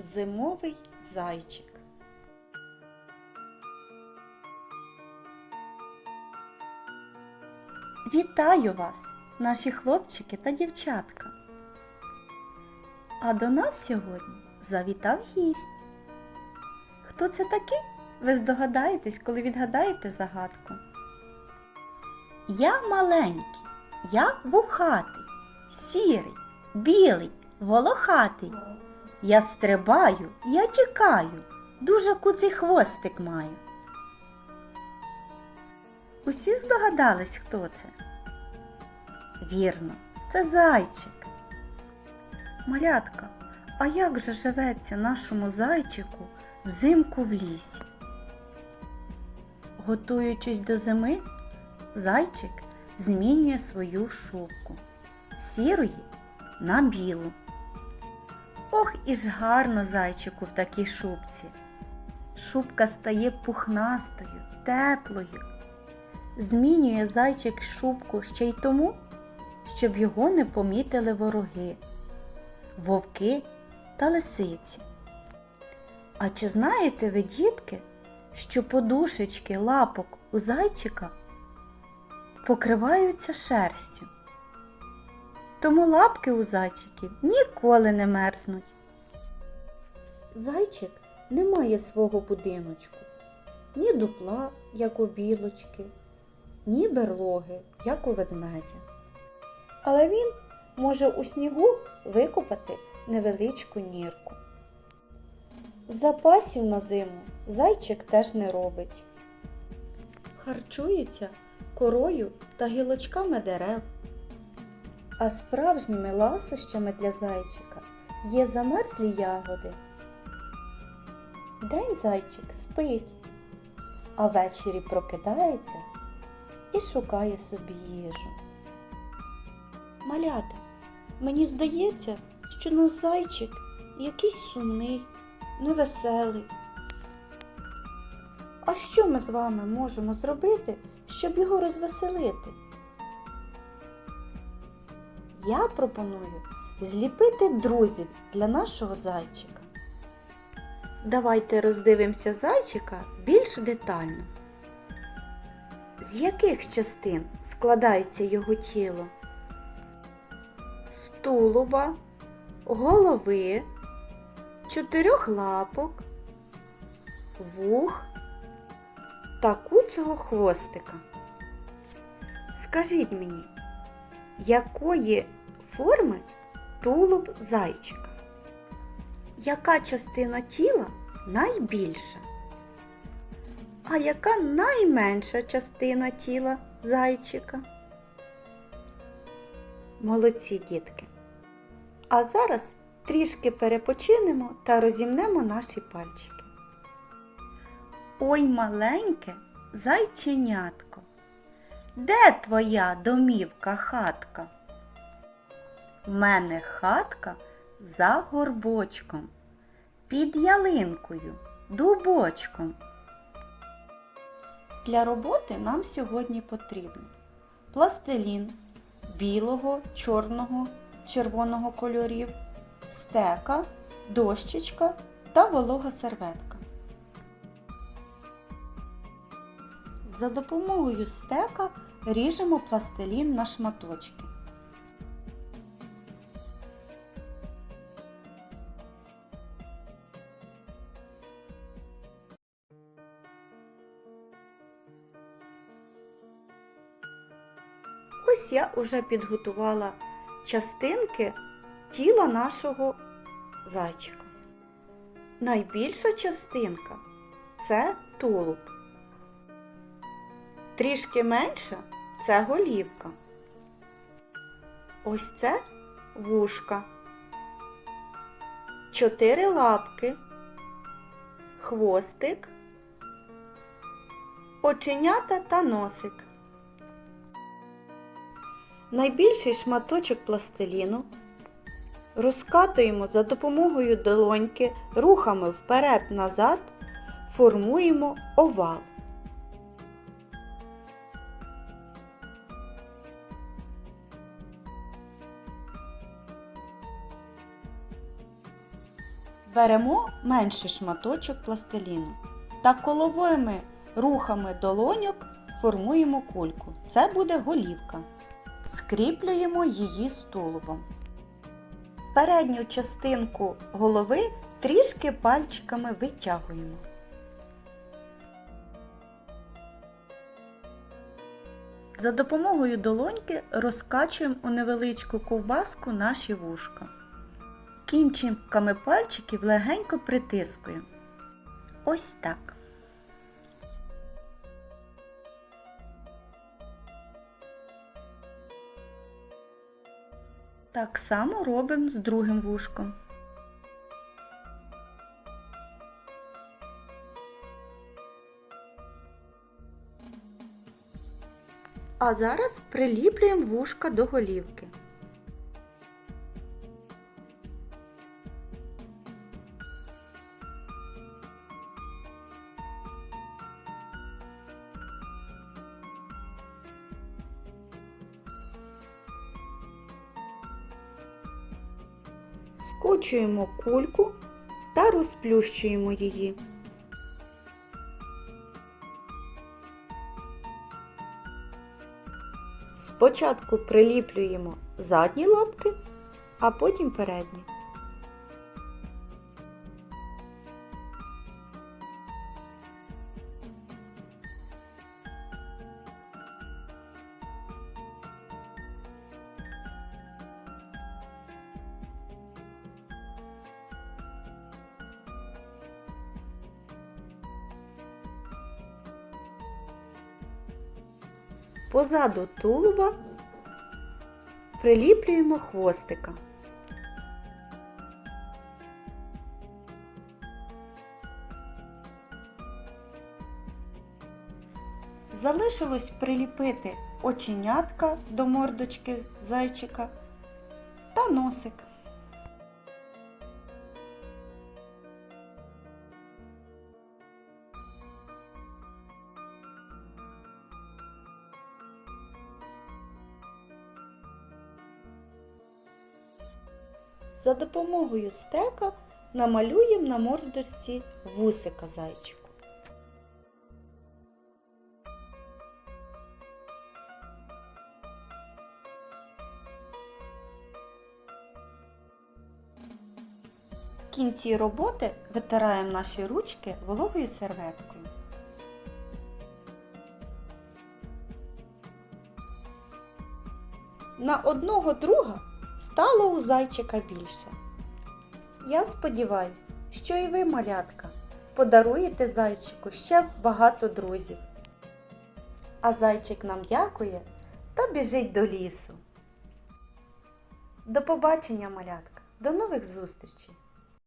Зимовий зайчик. Вітаю вас, наші хлопчики та дівчатка. А до нас сьогодні завітав гість. Хто це такий? Ви здогадаєтесь, коли відгадаєте загадку. Я маленький, я вухатий, сірий, білий, волохатий. Я стрибаю, я тікаю, дуже куций хвостик маю. Усі здогадались, хто це? Вірно, це зайчик. Малятка, а як же живеться нашому зайчику взимку в лісі? Готуючись до зими, зайчик змінює свою шубку з сірої на білу. Ох, і ж гарно зайчику в такій шубці. Шубка стає пухнастою, теплою. Змінює зайчик шубку ще й тому, щоб його не помітили вороги, вовки та лисиці. А чи знаєте ви, дітки, що подушечки лапок у зайчика покриваються шерстю? Тому лапки у зайчиків ніколи не мерзнуть. Зайчик не має свого будиночку, ні дупла, як у білочки, ні берлоги, як у ведмедя. Але він може у снігу викопати невеличку нірку. Запасів на зиму зайчик теж не робить. Харчується корою та гілочками дерев. А справжніми ласощами для зайчика є замерзлі ягоди. День зайчик спить, а ввечері прокидається і шукає собі їжу. Малята, мені здається, що наш зайчик якийсь сумний, невеселий. А що ми з вами можемо зробити, щоб його розвеселити? Я пропоную зліпити друзів для нашого зайчика. Давайте роздивимося зайчика більш детально. З яких частин складається його тіло? З тулуба, голови, чотирьох лапок, вух та куцого хвостика. Скажіть мені, якої форми тулуб зайчика? Яка частина тіла найбільша? А яка найменша частина тіла зайчика? Молодці дітки. А зараз трішки перепочинемо та розімнемо наші пальчики. Ой, маленьке зайченятко, де твоя домівка хатка? В мене хатка за горбочком, під ялинкою, дубочком. Для роботи нам сьогодні потрібно пластилін білого, чорного, червоного кольорів, стека, дощечка та волога серветка. За допомогою стека ріжемо пластилін на шматочки. Ось я уже підготувала частинки тіла нашого зайчика. Найбільша частинка це тулуб. Трішки менша це голівка. Ось це вушка. Чотири лапки, хвостик, оченята та носик. Найбільший шматочок пластиліну розкатуємо за допомогою долоньки рухами вперед-назад, формуємо овал. Беремо менший шматочок пластиліну та коловими рухами долоньок формуємо кульку. Це буде голівка. Скріплюємо її з тулубом. Передню частинку голови трішки пальчиками витягуємо. За допомогою долоньки розкачуємо у невеличку ковбаску наші вушка. Кінчиками пальчиків легенько притискуємо. Ось так. Так само робимо з другим вушком. А зараз приліплюємо вушка до голівки. Скочуємо кульку та розплющуємо її. Спочатку приліплюємо задні лапки, а потім передні. Позаду тулуба приліплюємо хвостика. Залишилось приліпити оченятка до мордочки зайчика та носик. За допомогою стека намалюємо на мордочці вусика зайчику. В кінці роботи витираємо наші ручки вологою серветкою. На одного друга стало у зайчика більше. Я сподіваюся, що і ви, малятка, подаруєте зайчику ще багато друзів. А зайчик нам дякує та біжить до лісу. До побачення, малятка, до нових зустрічей!